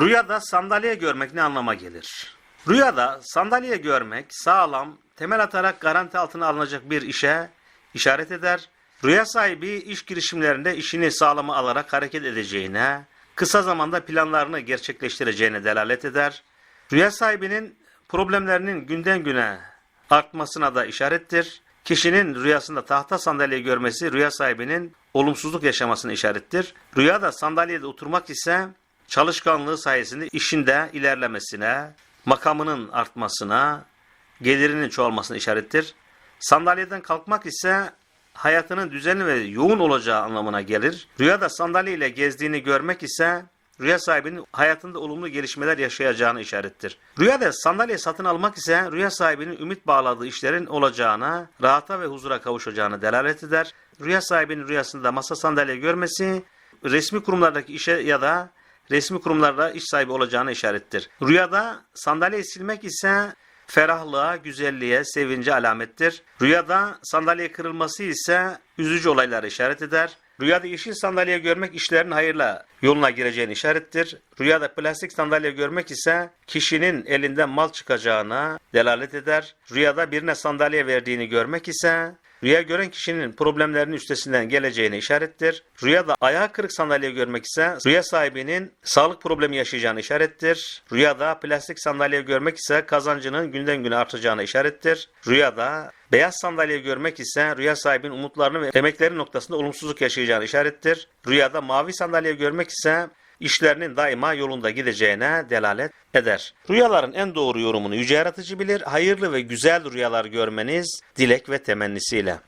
Rüyada sandalye görmek ne anlama gelir? Rüyada sandalye görmek sağlam, temel atarak garanti altına alınacak bir işe işaret eder. Rüya sahibi iş girişimlerinde işini sağlama alarak hareket edeceğine, kısa zamanda planlarını gerçekleştireceğine delalet eder. Rüya sahibinin problemlerinin günden güne artmasına da işarettir. Kişinin rüyasında tahta sandalye görmesi rüya sahibinin olumsuzluk yaşamasına işarettir. Rüyada sandalyede oturmak ise çalışkanlığı sayesinde işinde ilerlemesine, makamının artmasına, gelirinin çoğalmasına işarettir. Sandalyeden kalkmak ise hayatının düzenli ve yoğun olacağı anlamına gelir. Rüyada sandalye ile gezdiğini görmek ise rüya sahibinin hayatında olumlu gelişmeler yaşayacağını işarettir. Rüyada sandalye satın almak ise rüya sahibinin ümit bağladığı işlerin olacağına, rahata ve huzura kavuşacağını delalet eder. Rüya sahibinin rüyasında masa sandalye görmesi, resmi kurumlardaki işe ya da resmi kurumlarda iş sahibi olacağını işarettir. Rüyada sandalye silmek ise ferahlığa, güzelliğe, sevince alamettir. Rüyada sandalye kırılması ise üzücü olaylara işaret eder. Rüyada yeşil sandalye görmek işlerin hayırla yoluna gireceğini işarettir. Rüyada plastik sandalye görmek ise kişinin elinden mal çıkacağına delalet eder. Rüyada birine sandalye verdiğini görmek ise Rüya gören kişinin problemlerinin üstesinden geleceğine işarettir. Rüyada ayağı kırık sandalye görmek ise rüya sahibinin sağlık problemi yaşayacağını işarettir. Rüyada plastik sandalye görmek ise kazancının günden güne artacağına işarettir. Rüyada beyaz sandalye görmek ise rüya sahibinin umutlarını ve emekleri noktasında olumsuzluk yaşayacağını işarettir. Rüyada mavi sandalye görmek ise işlerinin daima yolunda gideceğine delalet eder. Rüyaların en doğru yorumunu yüce yaratıcı bilir. Hayırlı ve güzel rüyalar görmeniz dilek ve temennisiyle.